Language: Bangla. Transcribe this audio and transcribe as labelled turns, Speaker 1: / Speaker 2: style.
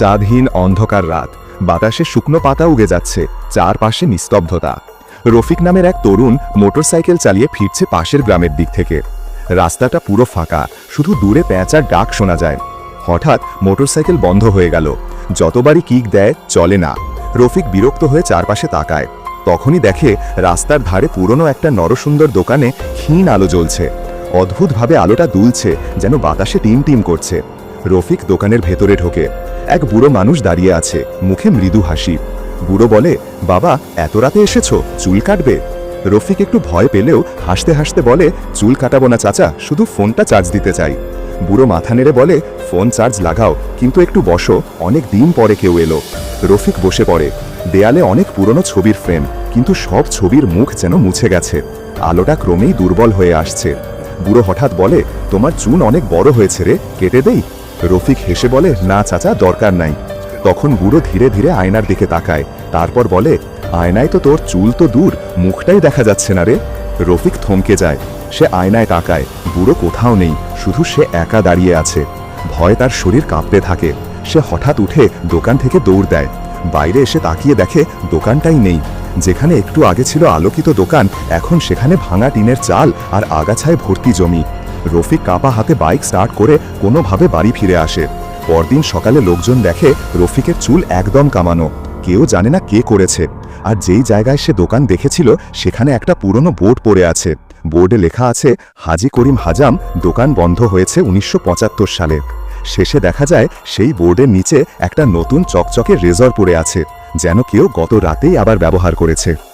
Speaker 1: চাঁদহীন অন্ধকার রাত। বাতাসে শুকনো পাতা উগে যাচ্ছে, চারপাশে নিস্তব্ধতা। রফিক নামের এক তরুণ মোটরসাইকেল চালিয়ে ফিরছে পাশের গ্রামের দিক থেকে। রাস্তাটা পুরো ফাঁকা, শুধু দূরে প্যাঁচার ডাক শোনা যায়। হঠাৎ মোটরসাইকেল বন্ধ হয়ে গেল। যতবারই কিক দেয়, চলে না। রফিক বিরক্ত হয়ে চারপাশে তাকায়। তখনই দেখে রাস্তার ধারে পুরনো একটা নরসুন্দর দোকানে ক্ষীণ আলো জ্বলছে। অদ্ভুতভাবে আলোটা দুলছে, যেন বাতাসে টিম টিম করছে। রফিক দোকানের ভেতরে ঢোকে। এক বুড়ো মানুষ দাঁড়িয়ে আছে। মুখে মৃদু হাসি। বুড়ো বলে, বাবা, এত রাতে এসেছ? চুল কাটবে? রফিক একটু ভয় পেলেও হাসতে হাসতে বলে, চুল কাটাবো না, চাচা, শুধু ফোনটা চার্জ দিতে চাই। বুড়ো মাথা নেড়ে বলে, ফোন চার্জ লাগাও, কিন্তু একটু বসো, অনেক দিন পরে কেউ এলো। রফিক বসে পড়ে। দেয়ালে অনেক পুরনো ছবির ফ্রেম, কিন্তু সব ছবির মুখ যেন মুছে গেছে। আলোটা ক্রমেই দুর্বল হয়ে আসছে। বুড়ো হঠাৎ বলে, তোমার চুন অনেক বড় হয়েছে রে, কেটে দেই? রফিক হেসে বলে, না চাচা, দরকার নাই। তখন বুড়ো ধীরে ধীরে আয়নার দিকে তাকায়। তারপর বলে, আয়নায় তো তোর চুল তো দূর, মুখটাই দেখা যাচ্ছে না রে। রফিক থমকে যায়। সে আয়নায় তাকায়। বুড়ো কোথাও নেই, শুধু সে একা দাঁড়িয়ে আছে। ভয় তার শরীর কাঁপতে থাকে। সে হঠাৎ উঠে দোকান থেকে দৌড় দেয়। বাইরে এসে তাকিয়ে দেখে দোকানটাই নেই। যেখানে একটু আগে ছিল আলোকিত দোকান, এখন সেখানে ভাঙা টিনের চাল আর আগাছায় ভর্তি জমি। রফিক কাপা হাতে বাইক স্টার্ট করে কোনোভাবে বাড়ি ফিরে আসে। পরদিন সকালে লোকজন দেখে রফিকের চুল একদম কামানো। কেউ জানে না কে করেছে। আর যেই জায়গায় সে দোকান দেখেছিল, সেখানে একটা পুরনো বোর্ড পড়ে আছে। বোর্ডে লেখা আছে, হাজি করিম হাজাম, দোকান বন্ধ হয়েছে উনিশশো পঁচাত্তর সালে। শেষে দেখা যায়, সেই বোর্ডের নিচে একটা নতুন চকচকে রেজর পড়ে আছে, যেন কেউ গত রাতেই আবার ব্যবহার করেছে।